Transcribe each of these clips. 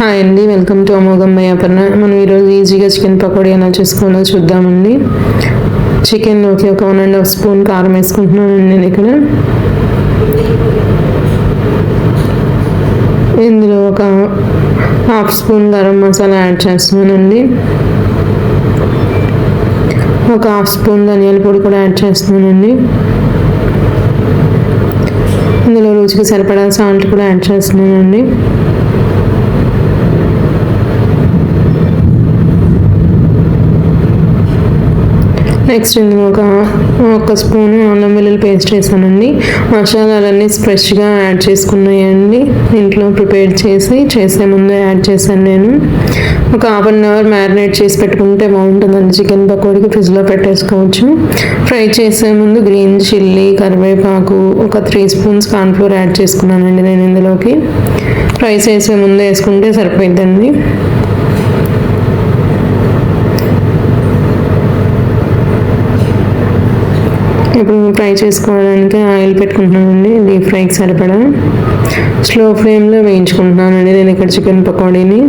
Hi అండి welcome to అమోఘం అపర్ణ మనం ఈరోజు ఈజీగా చికెన్ పకోడీ ఎలా చేసుకోవాలో చూద్దామండి. చికెన్లోకి ఒక వన్ అండ్ హాఫ్ స్పూన్ కారం వేసుకుంటున్నానండి నేను ఇక్కడ. ఇందులో ఒక half spoon garam masala add చేస్తున్నానండి. ఒక హాఫ్ స్పూన్ ధనియాల పొడి కూడా యాడ్ చేస్తున్నానండి. ఇందులో రుచికి సరిపడా సాల్ట్ కూడా యాడ్ చేస్తున్నానండి. నెక్స్ట్ ఇందులో ఒక ఒక స్పూన్ అల్లం వెల్లుల్లి పేస్ట్ వేసానండి మసాలాలన్నీ ఫ్రెష్గా యాడ్ చేసుకున్నాయండి. ఇంట్లో ప్రిపేర్ చేసి చేసే ముందు యాడ్ చేశాను నేను. ఒక హాఫ్ అన్ అవర్ మ్యారినేట్ చేసి పెట్టుకుంటే బాగుంటుందండి. చికెన్ పకోడీకి ఫ్రిడ్జ్లో పెట్టేసుకోవచ్చు. ఫ్రై చేసే ముందు గ్రీన్ చిల్లీ కరివేపాకు ఒక త్రీ స్పూన్స్ కార్న్ఫ్లోర్ యాడ్ చేసుకున్నానండి నేను ఇందులోకి. ఫ్రై చేసే ముందు వేసుకుంటే సరిపోయిద్దండి. ఇప్పుడు ఫ్రై చేసుకోవడానికి ఆయిల్ పెట్టుకుంటున్నానండి. డీప్ ఫ్రైకి సరిపడా. స్లో ఫ్లేమ్లో వేయించుకుంటున్నానండి నేను ఇక్కడ చికెన్ పకోడీని.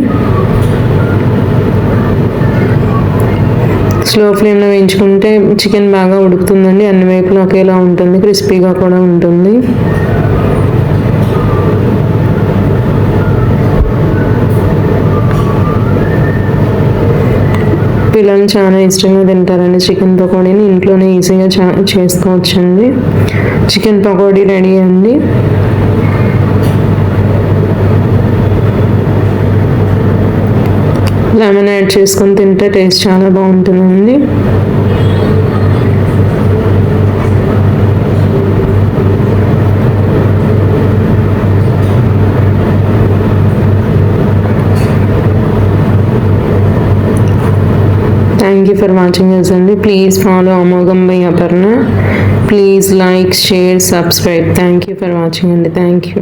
స్లో ఫ్లేమ్లో వేయించుకుంటే చికెన్ బాగా ఉడుకుతుందండి. అన్ని వైపులు ఒకేలా ఉంటుంది క్రిస్పీగా కూడా ఉంటుంది. పిల్లలు చాలా ఇష్టంగా తింటారండి. చికెన్ పకోడీని ఇంట్లోనే ఈజీగా చేసుకోవచ్చండి. చికెన్ పకోడీ రెడీ అండి. లెమన్ యాడ్ చేసుకొని తింటే టేస్ట్ చాలా బాగుంటుందండి thank you for watching us అండి ప్లీజ్ ఫాలో అమోఘం by Aparna please like share subscribe thank you for watching అండి థ్యాంక్ యూ